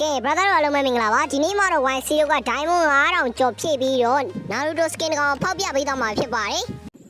ကဲ brother တို့အားလုံးပဲမင်္ဂလာပါဒီနေ့မှာတော့ YC တို့က diamond 9000ကျော်ဖြည့်ပြီးတော့ Naruto skin တကောင်ဖောက်ပြပေးတော့မှာဖြစ်ပါတယ်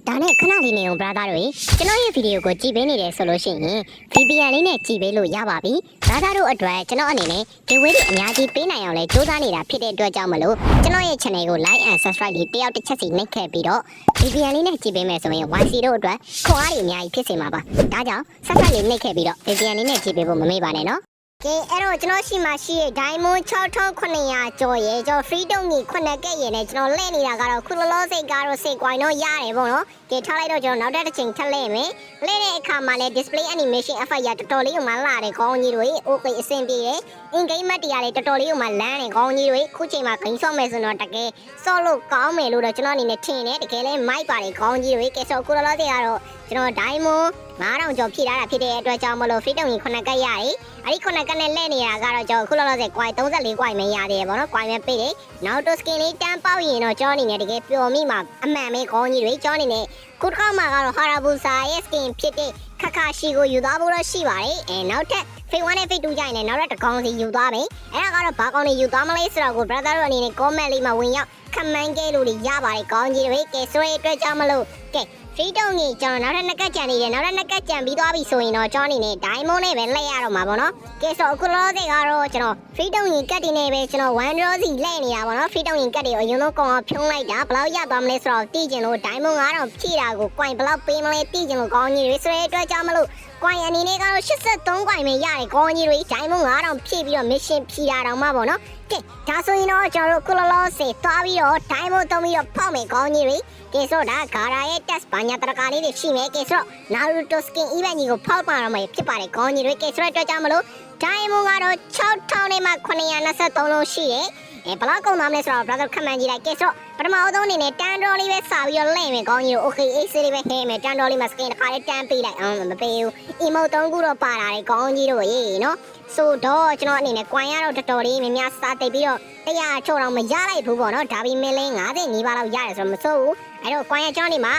ဒါနဲ့ခဏလေးနေအောင် brother တို့ရေကျွန်တော်ရဲ့ဗီဒီယိုကိုကြည့်ပေးနေတယ်ဆိုလို့ရှိရင် VPN လေးနဲ့ကြည့်ပေးလို့ရပါပြီ brother တို့အတွက်ကျွန်တော်အနေနဲ့ giveaway တွေအများကြီးပေးနိုင်အောင်လဲစူးစမ်းနေတာဖြစ်တဲ့အတွက်ကြောင့်မလို့ကျွန်တော်ရဲ့ channel ကို like and subscribe လေးတယောက်တစ်ချက်စီနှိပ်ခဲ့ပြီးတော့ VPN လေးနဲ့ကြည့်ပေးမယ်ဆိုရင် YC တို့အတွက်ခွန်အားတွေအများကြီးဖြစ်စေမှာပါဒါကြောင့် subscribe လေးနှိပ်ခဲ့ပြီးတော့ VPN လေးနဲ့ကြည့်ပေးဖို့မမေ့ပါနဲ့နော် ကဲအဲ့တော့ကျွန်တော်ရှိမှရှိရဲ့ Diamond 6900ကျော်ရဲ့ကျွန်တော် Freedom ကြီး9ကက်ရဲ့နဲ့ကျွန်တော်လဲ့နေတာကတော့ခုလောလောစိတ်ကတော့စိတ်ကွိုင်းတော့ရတယ်ပေါ့နော်ကဲထားလိုက်တော့ကျွန်တော်နောက်တစ်ချိန်ထပ်လဲ့မယ်လဲ့တဲ့အခါမှာလည်း display animation effect ရတော်တော်လေးကိုမှလာတယ်ကောင်းကြီးတွေ okay အဆင်ပြေတယ် in game မတ်တရားလည်းတော်တော်လေးကိုမှလမ်းတယ်ကောင်းကြီးတွေခုချိန်မှာဂိမ်းဆော့မယ်ဆိုတော့တကယ်ဆော့လို့ကောင်းမယ်လို့တော့ကျွန်တော်အနေနဲ့ထင်တယ်တကယ်လည်းမိုက်ပါတယ်ကောင်းကြီးတွေကဲဆိုခုလောလောစိတ်ကတော့ကျွန်တော် Diamond 9000ကျော်ဖြည့်ထားတာဖြစ်တဲ့အတွက်ကြောင့်မလို့ Freedom ကြီး9ကက်ရတယ် အဲ့ဒီခုနကနဲ့လဲ့နေတာကတော့ကျွန်တော်ခုလောလောဆယ် quite 34 quite မရသေးတယ်ဗောနော် quite ပဲပေးတယ်နောက်တော့ skin လေးတန်းပေါက်ရင်တော့ကျွန်တော်အနေနဲ့တကယ်ပျော်မိမှာအမှန်ပဲခေါင်းကြီးတွေကျွန်တော်အနေနဲ့ခုတစ်ခါမှကတော့ Harabusa ရဲ့ skin ဖြစ်တဲ့ခခရှိကိုယူသွားဖို့တော့ရှိပါတယ်အဲနောက်ထပ် Fate 1နဲ့ Fate 2ကြိုင်နဲ့နောက်ထပ်တစ်ကောင်စီယူသွားမယ်အဲ့ဒါကတော့ဘာကောင်တွေယူသွားမလဲဆိုတော့ကို brother တို့အနေနဲ့ comment လေးမှာဝင်ရောက် comment ခဲ့လို့ရပါတယ်ခေါင်းကြီးတွေကဲဆိုရဲအတွက်ကြောင့်မလို့ကဲ freedom ကြီးကျွန်တော်နောက်ထပ်နှစ်ကက်ကြံနေတယ်နောက်ထပ်နှစ်ကက်ကြံပြီးသွားပြီဆိုရင်တော့ကျွန်တော်အနေနဲ့ diamond နဲ့ပဲလှည့်ရတော့မှာပေါ့နော်ကဲဆိုအခုလောဆယ်ကတော့ကျွန်တော် freedom ကြီးကတ်တင်နေပဲကျွန်တော် one draw စီလှည့်နေတာပေါ့နော် freedom ကြီးကတ်တွေအရင်ဆုံးကောင်အောင်ဖြုံးလိုက်တာဘယ်လောက်ရသွားမလဲဆိုတော့သိကျင်လို့ diamond 9000ဖြည့်တာကို coin ဘယ်လောက်ပေးမလဲသိကျင်လို့ကောင်းကြီးတွေဆိုတဲ့အတွက်ကြောင့်မလို့ coin အနေနဲ့ကတော့83 coin ပဲရတယ်ကောင်းကြီးတွေ diamond 9000ဖြည့်ပြီးတော့ mission ဖြည့်တာတော့မှပေါ့နော်ကဲဒါဆိုရင်တော့ကျွန်တော်တို့ခုလောလောဆယ်သွားပြီးတော့ diamond သုံးပြီးတော့ဖောက်မယ်ကောင်းကြီးတွေကဲဆိုတော့ဒါဂါရာရဲ့ test ဘာညာတရကာလေးတွေရှိမယ်ကဲဆိုတော့ Naruto skin event ကြီးကိုဖောက်ပါတော့မယ်ဖြစ်ပါတယ်ကောင်းကြီးတွေကဲဆိုတော့အတွက်ကြောင့်မလို့ diamond ကတော့6000နဲ့မှ923လုံးရှိတယ် အဲဘလောက်ကုန်သွားမလဲဆိုတော့ brother ခက်မှန်းကြည့်လိုက်ကဲဆိုတော့ပထမဆုံးအနေနဲ့တန်တော်လေးပဲစာပြီးတော့လဲ့မယ်ကောင်းကြီးတို့ okay ace လေးပဲဟဲမယ်တန်တော်လေးမှာ skin တစ်ခါလေးတန်းပေးလိုက်အောင်မပေးဘူး emote 3ခုတော့ပါလာတယ်ကောင်းကြီးတို့ရေနော်ဆိုတော့ကျွန်တော်အနေနဲ့ coin ရတော့တော်တော်လေးများများစားသိပ်ပြီးတော့တရားချို့တော့မရလိုက်ဘူးပေါ့နော်ဒါပေမဲ့လည်း90နီးပါးလောက်ရတယ်ဆိုတော့မစိုးဘူးအဲ့တော့ coin ရကျွန်တော်နေမှာ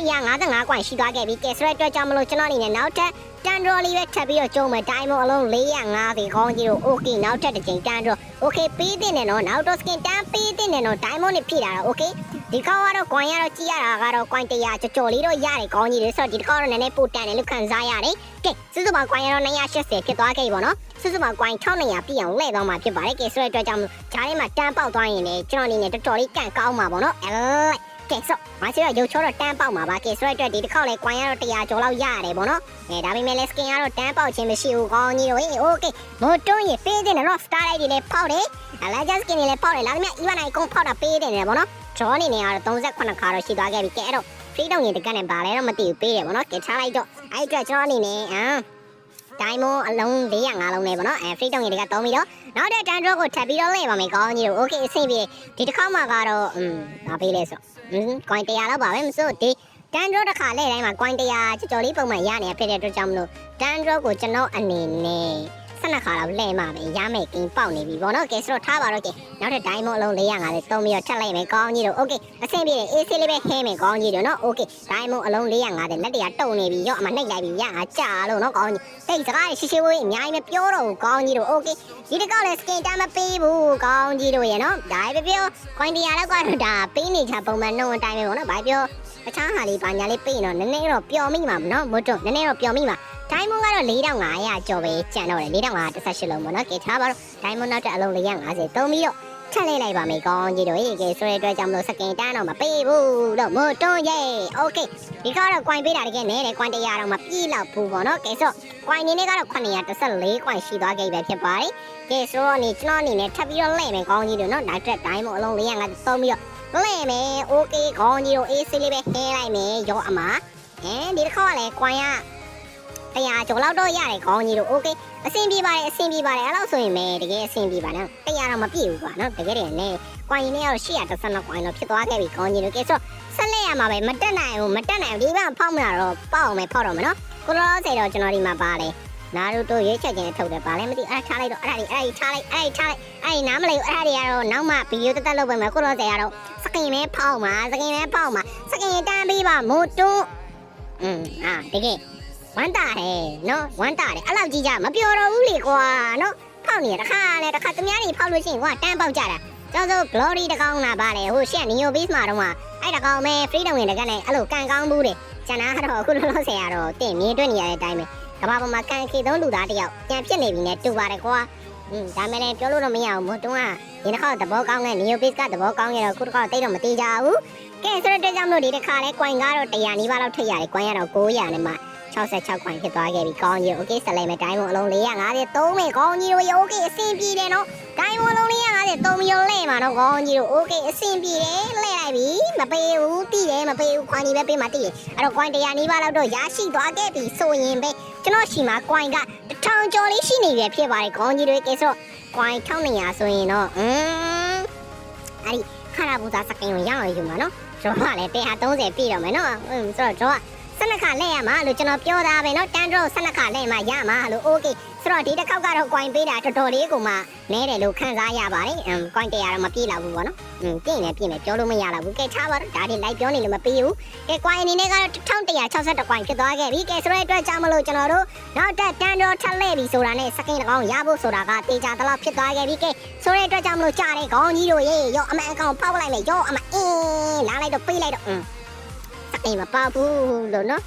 155 coin ရှိသွားခဲ့ပြီကဲဆိုတဲ့အတွက်ကြောင့်မလို့ကျွန်တော်အနေနဲ့နောက်ထပ်တန်တော်လေးပဲထပ်ပြီးတော့ကျုံမယ် diamond အလုံး450ခေါင်းကြီးတို့ okay နောက်ထပ်တစ်ချိန်တန်တော် okay ပေးတဲ့နဲ့နော်နောက်တော့ skin တန်းပေးတဲ့နဲ့နော် diamond နဲ့ဖြည့်တာတော့ okay ဒီကောက်ကတော့ coin ရတော့ကြည့်ရတာကတော့ coin 100ကြော်ကြော်လေးတော့ရတယ်ခေါင်းကြီးတွေဆိုတော့ဒီကောက်တော့နည်းနည်းပိုတန်တယ်လို့ခံစားရတယ်ကဲစုစုပေါင်း coin ရတော့280ဖြစ်သွားခဲ့ပြီပေါ့နော်စုစုပေါင်း coin 1200ပြည့်အောင်လှည့်သွားမှာဖြစ်ပါတယ်ကဲဆိုတဲ့အတွက်ကြောင့်ဂျားထဲမှာတန်းပေါက်သွားရင်လည်းကျွန်တော်အနေနဲ့တော်တော်လေးကန့်ကောင်းမှာပေါ့နော်အဲ ကဲဆိုမဆီတော့ရုပ်ချောတော့တန်းပေါက်မှာပါကဲဆိုတဲ့အတွက်ဒီတစ်ခေါက်လဲ coin ရတော့100ကျော်လောက်ရတယ်ပေါ့နော်အဲဒါပေမဲ့လည်း skin ကတော့တန်းပေါက်ခြင်းမရှိဘူးခေါင်းကြီးတို့ဟေး okay မို့တွန်းရင်ပေးတဲ့နော် star light တွေလည်းပေါက်တယ်အလာဂျတ် skin တွေလည်းပေါက်တယ်လာသမျှ even နိုင်ကုန်ပေါက်တာပေးတယ်နေပေါ့နော် draw အနေနဲ့ကတော့38ခါတော့ရှိသွားခဲ့ပြီကဲအဲ့တော့ freedom ရင်တကက်နဲ့ပါလဲတော့မသိဘူးပေးတယ်ပေါ့နော်ကဲထားလိုက်တော့အဲ့အတွက်ကျွန်တော်အနေနဲ့အာ diamond အလုံး405လုံးနဲ့ပေါ့နော်အဲ freedom ရင်တကက်သုံးပြီးတော့နောက်တဲ့ dan draw ကိုထပ်ပြီးတော့လဲပါမယ်ကောင်းကြီးတို့ okay အဆင်ပြေဒီတစ်ခါမှကတော့อืมဒါပေးလဲဆိုอืม coin 100လောက်ပါပဲမစိုးဒီ dan draw တစ်ခါလဲတိုင်းမှာ coin 100ကြော်ကြော်လေးပုံမှန်ရနေဖြစ်တဲ့အတွက်ကြောင့်မလို့ dan draw ကိုကျွန်တော်အနေနဲ့ 12ခါလောက်လဲမှာပဲရမယ်ကင်းပေါက်နေပြီပေါ့နော်ကဲဆိုတော့ထားပါတော့ကဲနောက်ထပ် diamond အလုံး450သုံးပြီးတော့ထပ်လိုက်မယ်ကောင်းကြီးတို့ okay အဆင်ပြေတယ် AC လေးပဲဟဲမယ်ကောင်းကြီးတို့နော် okay diamond အလုံး450လက်တရာတုံနေပြီရော့အမနှိပ်လိုက်ပြီရငါကြာလို့နော်ကောင်းကြီးတိတ်စကားရှိရှိဝေးအများကြီးမပြောတော့ဘူးကောင်းကြီးတို့ okay ဒီတစ်ကောက်လည်း skin တမ်းမပေးဘူးကောင်းကြီးတို့ရေနော်ဒါပဲပြော coin 100လောက်ကတော့ဒါပေးနေချာပုံမှန်နှုံအတိုင်းပဲပေါ့နော်ဘာပြောတခြားဟာလေးပါညာလေးပေးရင်တော့နည်းနည်းတော့ပျော်မိမှာနော်မဟုတ်တော့နည်းနည်းတော့ပျော်မိမှာ diamond ကတော့4500ကျော်ပဲကျန်တော့တယ်4518လုံးပေါ့နော်ကဲထားပါတော့ diamond နောက်တဲ့အလုံး450သုံးပြီးတော့ထက်လိုက်လိုက်ပါမယ်ကောင်းကြီးတို့ရေကဲဆိုတဲ့အတွက်ကြောင့်မလို့စကင်တန်းတော့မပေးဘူးတော့မတွန်းရဲ့ okay ဒီကတော့ coin ပေးတာတကယ်နည်းတယ် coin 100တော့မပြည့်လောက်ဘူးပေါ့နော်ကဲဆို coin နေနဲ့ကတော့914 coin ရှိသွားခဲ့ပြီဖြစ်ပါတယ်ကဲဆိုတော့နေကျွန်တော်အနေနဲ့ထပ်ပြီးတော့လှည့်မယ်ကောင်းကြီးတို့နော်နောက်ထပ် diamond အလုံး450သုံးပြီးတော့လှည့်မယ် okay ကောင်းကြီးတို့ AC လေးပဲဟဲလိုက်မယ်ရောအမအဲဒီတစ်ခါကလည်း coin က တရားကျော်လောက်တော့ရတယ်ခေါင်းကြီးတို့ okay အဆင်ပြေပါတယ်အဆင်ပြေပါတယ်အဲ့လောက်ဆိုရင်ပဲတကယ်အဆင်ပြေပါနော်တရားတော့မပြည့်ဘူးကွာနော်တကယ်တည်းနဲ့ကွိုင်းနေရတော့830ကွိုင်းတော့ဖြစ်သွားခဲ့ပြီခေါင်းကြီးတို့ကဲဆိုဆက်လက်ရမှာပဲမတက်နိုင်ဘူးမတက်နိုင်ဘူးဒီဘက်ဖောက်မလာတော့ပေါအောင်မယ်ဖောက်တော့မယ်နော်ကိုလောဆယ်တော့ကျွန်တော်ဒီမှာပါလေနာရူတိုရွေးချက်ခြင်းထုတ်တယ်ပါလဲမသိအဲ့ထားလိုက်တော့အဲ့ဒါတွေအဲ့ဒါထားလိုက်အဲ့ဒါထားလိုက်အဲ့နားမလဲအဲ့ဒါတွေကတော့နောက်မှဗီဒီယိုတက်တက်လုပ်ပေးမယ်ကိုလောဆယ်ကတော့စကင်ပဲဖောက်မှာစကင်ပဲဖောက်မှာစကင်တန်းပေးပါမို့တွန်းอืมอ่าတကယ် ဝမ်းတာတယ်နော်ဝမ်းတာတယ်အဲ့လောက်ကြီးကြမပြောတော့ဘူးလေကွာနော်ဖေဖောက်နေရတခါနဲ့တခါသူများတွေဖောက်လို့ရှိရင်ဟိုကတန်းပေါက်ကြတာကျောင်းစိုး glory တကောင်လာပါလေဟိုရှက် neo base မှာတော့မှအဲ့တကောင်ပဲ freedom ဝင်တကနဲ့အဲ့လိုကန်ကောင်းဘူးတဲ့ကျန်တာကတော့အခုလောလောဆယ်ကတော့တင်မြင်တွေ့နေရတဲ့အတိုင်းပဲကဘာပေါ်မှာကန်ခေသုံးလူသားတယောက်ပြန်ဖြစ်နေပြီနဲ့တူပါတယ်ကွာอืมဒါမဲ့လည်းပြောလို့တော့မရဘူးမို့တုံးကဒီတစ်ခါသဘောကောင်းတဲ့ neo base ကသဘောကောင်းရတော့ခုတစ်ခါတိတ်တော့မသေးကြဘူးကဲဆိုတော့ကြောင့်မလို့ဒီတစ်ခါလဲ coin ကတော့100နီးပါးလောက်ထိရတယ် coin ကတော့900နဲ့မှ 66 coin ဖြစ်သွားခဲ့ပြီကောင်းကြီးโอเคဆက်လိုက်မယ်တိုင်းမအလုံး453မယ်ကောင်းကြီးတို့ရေโอเคအဆင်ပြေတယ်နော်တိုင်းမအလုံး453မျိုးလဲမှာနော်ကောင်းကြီးတို့โอเคအဆင်ပြေတယ်လဲလိုက်ပြီမပေးဘူးတည်တယ်မပေးဘူး coin ကြီးပဲပေးမှတည်တယ်အဲ့တော့ coin 100နီးပါးလောက်တော့ရရှိသွားခဲ့ပြီဆိုရင်ပဲကျွန်တော်ရှိမှာ coin က1000ကျော်လေးရှိနေပြီဖြစ်ပါတယ်ကောင်းကြီးတို့ကဲဆိုတော့ coin 1200ဆိုရင်တော့อืมအဲ့ဒီခါရဘူသာစကင်ကိုရအောင်ယူမှာနော်ကျွန်တော်ကလည်း130ပြည့်တော့မယ်နော်อืมဆိုတော့ကျွန်တော်က ဆက်နှစ်ခါလဲရမှာလို့ကျွန်တော်ပြောတာပဲเนาะတန်ဒရိုဆက်နှစ်ခါလဲမှာရမှာလို့โอเคဆိုတော့ဒီတစ်ခေါက်ကတော့ coin ပေးတာတော်တော်လေးကိုမှနဲတယ်လို့ခံစားရပါတယ်အမ် coin 100တော့မပြည့်လောက်ဘူးပေါ့နော်อืมပြည့်နေပြည့်နေပြောလို့မရတော့ဘူးကဲထားပါတော့ဒါတွေလိုက်ပြောနေလို့မပြီးဘူးကဲ coin အနေနဲ့ကတော့1162 coin ဖြစ်သွားခဲ့ပြီကဲဆိုတော့အတွက်ကြောင့်မလို့ကျွန်တော်တို့နောက်တက်တန်ဒရိုထပ်လဲပြီဆိုတာနဲ့စကင်၎င်းရဖို့ဆိုတာကတေချာတလောက်ဖြစ်သွားခဲ့ပြီကဲဆိုတဲ့အတွက်ကြောင့်မလို့ကြားတဲ့ခေါင်းကြီးတို့ရေရောအမှန်အကောင်ပေါက်လိုက်မယ်ရောအမှန်အင်းလာလိုက်တော့ပေးလိုက်တော့อืม စကင်မပေါက်ဘူးလို့နော်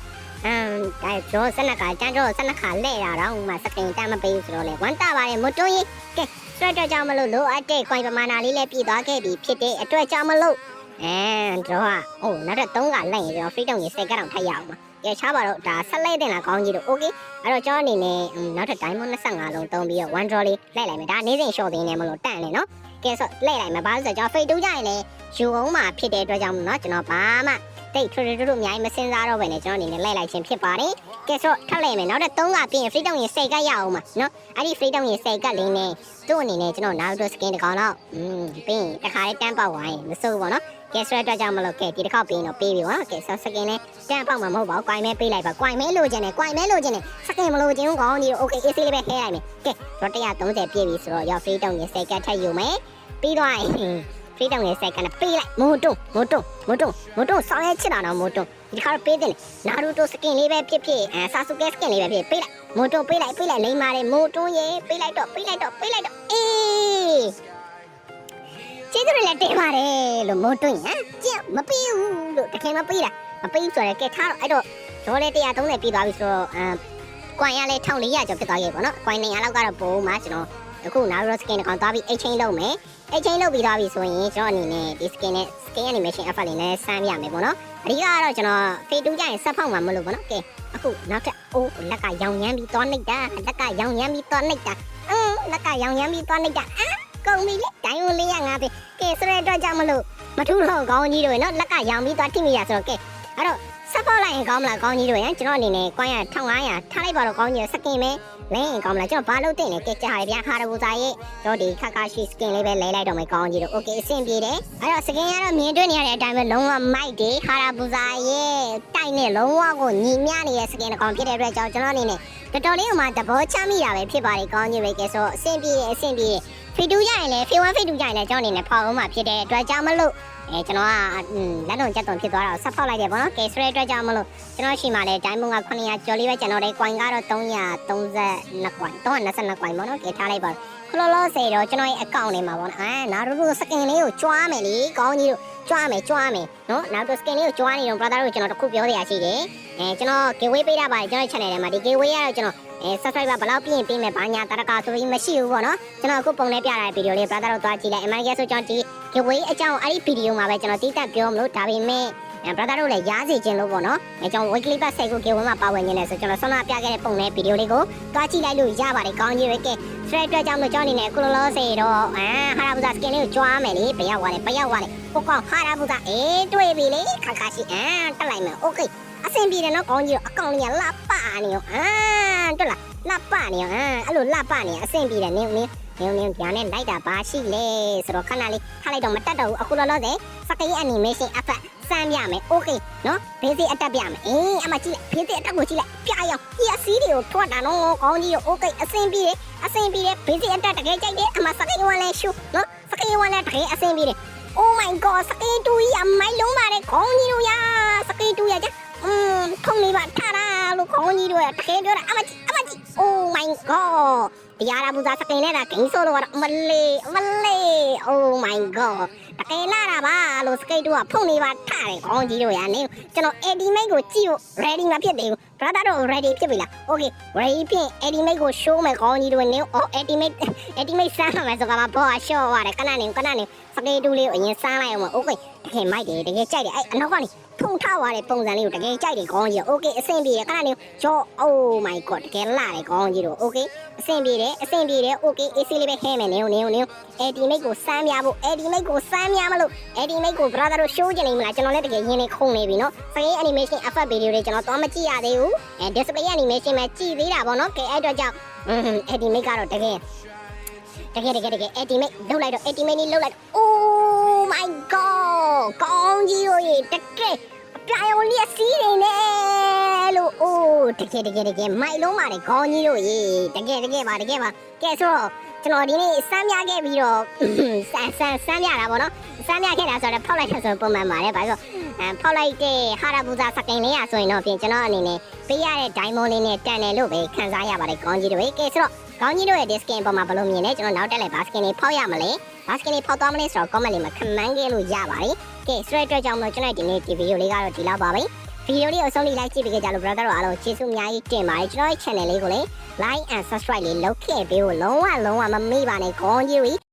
အမ်ဒါကျော်စနကတန်းတော့စနခလဲတာတော့မှစကင်တမ်းမပေးဘူးဆိုတော့လေဝမ်းတာပါတယ်မတွန်းရင်ကဲဆွဲတော့ကြောင့်မလို့လိုအပ်တဲ့ coin ပမာဏလေးလည်းပြည့်သွားခဲ့ပြီဖြစ်တဲ့အတွက်ကြောင့်မလို့အမ်တော့ဟာအိုးနောက်တော့3ကလိုက်ရင်ကျွန်တော် freedom ကြီး10ကတော့ထိုက်ရအောင်ပါကဲချားပါတော့ဒါဆက်လိုက်တင်လာကောင်းကြီးတို့ okay အဲ့တော့ကျွန်တော်အနေနဲ့နောက်ထပ် diamond 25လုံးသုံးပြီးတော့ one draw လေးလိုက်လိုက်မယ်ဒါနေ့စဉ် short သေးနေမလို့တန့်နေနော်ကဲဆိုလိုက်လိုက်မယ်ဘာလို့ဆိုတော့ကျွန်တော် fade တူးကြရင်လည်းယူအောင်မှာဖြစ်တဲ့အတွက်ကြောင့်မလို့နော်ကျွန်တော်ဘာမှ တိတ်ထွတ်ထွတ်ထွတ်အများကြီးမစင်စားတော့ပဲねကျွန်တော်အနေနဲ့လိုက်လိုက်ခြင်းဖြစ်ပါတယ်ကဲဆိုတော့ထောက်လိုက်မယ်နောက်တော့3ကပြီးရင် freedom ရင်10ကရအောင်ပါနော်အဲ့ဒီ freedom ရင်10ကလေးနဲ့သူ့အနေနဲ့ကျွန်တော် Naruto skin တကောင်တော့อืมပြီးရင်တခါလေးတန်းပေါက်သွားရင်မစိုးဘူးပေါ့နော်ကဲဆွဲအတွက်ကြောင့်မလို့ကဲဒီတစ်ခေါက်ပြီးရင်တော့ပေးပြီပေါ့နော်ကဲဆို skin နဲ့တန်းပေါက်မှာမဟုတ်ပါဘူး coin မဲပေးလိုက်ပါ coin မဲလိုချင်တယ် coin မဲလိုချင်တယ် skin မလိုချင်ဘူးကောင်းကြီးတော့ okay AC လေးပဲခဲလိုက်မယ်ကဲတော့130ပြည့်ပြီဆိုတော့ရောက် freedom ရင်10ကထပ်ယူမယ်ပြီး သွားရင် freedom ရဲ့ second ပေးလိုက်မို့တုံမို့တုံမို့တုံမို့တုံဆောင်းရဲချစ်တာတော့မို့တုံဒီခါတော့ပေးတယ်နာရူတို skin လေးပဲဖြစ်ဖြစ်အဲဆာဆူကဲ skin လေးပဲဖြစ်ပေးလိုက်မို့တုံပေးလိုက်ပေးလိုက်လိမ့်ပါတယ်မို့တုံရဲ့ပေးလိုက်တော့ပေးလိုက်တော့ပေးလိုက်တော့အေးကျေးဇူးလည်းတင်ပါတယ်လို့မို့တုံဟမ်ကြည့်မပေးဘူးလို့တကယ်မပေးတာမပေးဆိုရယ်ကဲထားတော့အဲ့တော့ဂျော်လေး130ပြည့်သွားပြီဆိုတော့အဲကွန်ရလဲ1400ကျော်ဖြစ်သွားခဲ့ပေါ့နော်ကွန်200လောက်ကတော့ပို့မှာကျွန်တော် အခုနာရူတို skin ကောင်သွားပြီး exchange လုပ်မယ်အဲ့ချင်းလုပ်ပြီးသွားပြီဆိုရင်ကျွန်တော်အနေနဲ့ဒီ skin နဲ့ skin animation effect လေးနဲ့ဆမ်းပြမယ်ပေါ့နော်အဓိကကတော့ကျွန်တော် fade 2ကြရင်ဆက်ဖောက်မှာမလို့ပေါ့နော်ကဲအခုနောက်ထပ်အိုးလက်ကရောင်ရမ်းပြီးသွားလိုက်တာလက်ကရောင်ရမ်းပြီးသွားလိုက်တာအင်းလက်ကရောင်ရမ်းပြီးသွားလိုက်တာအာကုန်ပြီလေတိုင်းဝင်လေးရငါပဲကဲဆိုတဲ့အတွက်ကြောင့်မလို့မထူးတော့ကောင်းကြီးတို့ရနော်လက်ကရောင်ပြီးသွားထိမိရဆိုတော့ကဲအဲ့တော့ဆက်ဖောက်လိုက်ရင်ကောင်းမလားကောင်းကြီးတို့ရကျွန်တော်အနေနဲ့ကွမ်းရ1500ထားလိုက်ပါတော့ကောင်းကြီးစကင်ပဲ လဲရင်ကောင်းမလားကျွန်တော်ဘာလို့တင်လဲကဲကြားရဗျာဟာရဘူစာရဲ့တော့ဒီခက်ခါရှိ skin လေးပဲလဲလိုက်တော့မယ်ကောင်းကြီးတို့ okay အဆင်ပြေတယ်အဲ့တော့ skin ကတော့မြင်တွေ့နေရတဲ့အတိုင်းပဲလုံးဝမိုက်တယ်ဟာရဘူစာရဲ့တိုက်နဲ့လုံးဝကိုညီမျှနေတဲ့ skin တစ်ကောင်ဖြစ်တဲ့အတွက်ကြောင့်ကျွန်တော်အနေနဲ့တော်တော်လေးကမှသဘောချမိတာပဲဖြစ်ပါတယ်ကောင်းကြီးပဲကဲဆိုအဆင်ပြေတယ်အဆင်ပြေတယ်ဖီတူရရင်လည်းဖီဝမ်ဖီတူရရင်လည်းကျွန်တော်အနေနဲ့ဖောက်အောင်မှဖြစ်တဲ့အတွက်ကြောင့်မလို့အဲကျွန်တော်ကလက်လုံးချက်တုံဖြစ်သွားတာကိုဆက်ဖောက်လိုက်တယ်ပေါ့နော်ကဲဆိုတဲ့အတွက်ကြောင့်မလို့ကျွန်တော်ရှိမှလည်းဒိုင်းမုံက900ကျော်လေးပဲကျွန်တော်တွေ coin ကတော့332 coin 322 coin ပေါ့နော်ကဲထားလိုက်ပါခလောလောဆယ်တော့ကျွန်တော်ရဲ့ account ထဲမှာပေါ့နော်အာနာရူတို skin လေးကိုကြွားမယ်လေကောင်းကြီးတို့ကြွားမယ်ကြွားမယ်နော်နာရူတို skin လေးကိုကြွားနေတော့ brother တို့ကျွန်တော်တခုပြောရစီတယ်အဲကျွန်တော် giveaway ပေးတာပါတယ်ကျွန်တော် channel ထဲမှာဒီ giveaway ကတော့ကျွန်တော် အဲ subscriber ဘယ်လောက်ပြင်ပေးမယ်ဘာညာတရကာဆိုပြီးမရှိဘူးပေါ့နော်ကျွန်တော်အခုပုံလေးပြထားတဲ့ဗီဒီယိုလေး brother တို့သွားကြည့်လိုက်အမှန်တကယ်ဆိုကျွန်တော်ဒီ giveaway အကြောင်းအဲ့ဒီဗီဒီယိုမှာပဲကျွန်တော်တိတက်ပြောမလို့ဒါပေမဲ့အဲ brother တို့လည်းရားစီခြင်းလို့ပေါ့နော်အဲကျွန်တော် weekly pass စိတ်ကို giveaway မှာပါဝင်နေတယ်ဆိုကျွန်တော်ဆွမ်းနာပြခဲ့တဲ့ပုံလေးဗီဒီယိုလေးကိုသွားကြည့်လိုက်လို့ရပါတယ်ကောင်းကြီးပဲကဲ straight အတွက်ကြောင့်မလို့ကျွန်တော်အနေနဲ့အခုလောလောဆယ်တော့အာဟာရာဘူဇာ skin လေးကိုကြွားမယ်လေဘယ်ရောက်သွားလဲဘယ်ရောက်သွားလဲကိုကောင်ဟာရာဘူဇာအေးတွေ့ပြီလေခါခါရှိအာတက်လိုက်မယ် okay အဆင်ပြေတယ်နော်ကောင်းကြီးတော့အကောင်လေးကလှပ နေရောအာတွေ့လားလှပနေရောအာအဲ့လိုလှပနေအဆင်ပြေတယ်နင်းနင်းနင်းနင်းဗျာနဲ့လိုက်တာဘာရှိလဲဆိုတော့ခဏလေးထားလိုက်တော့မတက်တော့ဘူးအခုလောလောဆယ်စကေး animation effect စမ်းပြမယ် okay နော်ဘေးစီအတက်ပြမယ်အေးအမကြည့်လိုက်ဘေးစီအတက်ကိုကြည့်လိုက်ပြအောင်ပြစီးတွေကိုထွက်တာနော်ကောင်းကြီးရော okay အဆင်ပြေတယ်အဆင်ပြေတယ်ဘေးစီအတက်တကယ်ကြိုက်တယ်အမစကေးဝမ်းလဲရှူနော်စကေးဝမ်းလဲတကယ်အဆင်ပြေတယ် Oh my god စကေးတူကြီးအမိုက်လုံးပါတယ်ခေါင်းကြီးတို့ရစကေးတူရကြ อืมထုံနေပါထားတာလို့ခေါင်းကြီးတို့ရတကယ်ပြောတာအမကြီးအမကြီး Oh my god တရားရာပူဇာစကင်နဲ့တာဂိမ်းဆိုလို့ကတော့မလေးမလေး oh my god တကယ်လာတာပါလို့စကိတ်တို့ကဖုန်နေပါထားတယ်ခေါင်းကြီးတို့ရနေကျွန်တော် edit mate ကိုကြည့်ဖို့ ready မဖြစ်သေးဘူး brother တို့ ready ဖြစ်ပြီလား okay ready ဖြစ် edit mate ကို show မယ်ခေါင်းကြီးတို့နေ oh edit mate edit mate စမ်းမယ်ဆိုကမှဘောက show ရတယ်ခဏနေခဏနေစကိတ်တို့လေးကိုအရင်စမ်းလိုက်အောင် okay တကယ်မိုက်တယ်တကယ်ကြိုက်တယ်အဲ့အနောက်ကနေ ထုံထားသွားတဲ့ပုံစံလေးကိုတကယ်ကြိုက်တယ်ခေါင်းကြီး okay အဆင်ပြေတယ်ခဏနေကြော oh my god တကယ်လာတယ်ခေါင်းကြီးတို့ okay အဆင်ပြေတယ်အဆင်ပြေတယ် okay AC လေးပဲဟဲမယ်နေနေနေ edit mate ကိုစမ်းပြဖို့ edit mate ကိုစမ်းပြမလို့ edit mate ကို brother တို့ show ချင်နေမလားကျွန်တော်လည်းတကယ်ရင်းနေခုန်နေပြီနော်စကိတ် animation effect video တွေကျွန်တော်တော့မကြည့်ရသေးဘူးအဲ display animation မှာကြည့်သေးတာပေါ့နော်ကဲအဲ့တော့ကြောင့် edit mate ကတော့တကယ်တကယ်တကယ်တကယ် edit mate လုတ်လိုက်တော့ edit mate นี่လုတ်လိုက် oh တကယ်တကယ်တကယ်မိုက်လုံးပါတယ်ကောင်းကြီးတို့ရေတကယ်တကယ်ပါတကယ်ပါကဲဆိုတော့ကျွန်တော်ဒီနေ့စမ်းပြခဲ့ပြီးတော့စမ်းစမ်းစမ်းပြတာပေါ့နော်စမ်းပြခဲ့တာဆိုတော့ဖောက်လိုက်တာဆိုပုံမှန်ပါတယ်ဘာလို့အဲဖောက်လိုက်တဲ့ဟာရဘူဇာစကင်လေးရဆိုရင်တော့ပြင်ကျွန်တော်အနေနဲ့ပေးရတဲ့ diamond လေးနဲ့တန်တယ်လို့ပဲခံစားရပါတယ်ကောင်းကြီးတို့ရေကဲဆိုတော့ကောင်းကြီးတို့ရဲ့ diskin ပေါ်မှာဘယ်လိုမြင်လဲကျွန်တော်နောက်တက်လိုက် basket လေးဖောက်ရမလဲ basket လေးဖောက်သွားမလဲဆိုတော့ comment လေးမှာ comment ခဲ့လို့ရပါတယ်ကဲဆိုတဲ့အတွက်ကြောင့်မလို့ကျွန်တော်ဒီနေ့ဒီ video လေးကတော့ဒီလောက်ပါပဲ ဗီဒီယိုလေးကိုအဆုံးထိ like ကြည့်ပေးကြလို့ brother တို့အားလုံးကျေးဇူးအများကြီးတင်ပါတယ်ကျွန်တော်ရဲ့ channel လေးကိုလည်း like and subscribe လေးလုပ်ခဲ့ပေးဖို့လုံးဝလုံးဝမမေ့ပါနဲ့ခေါင်းကြီး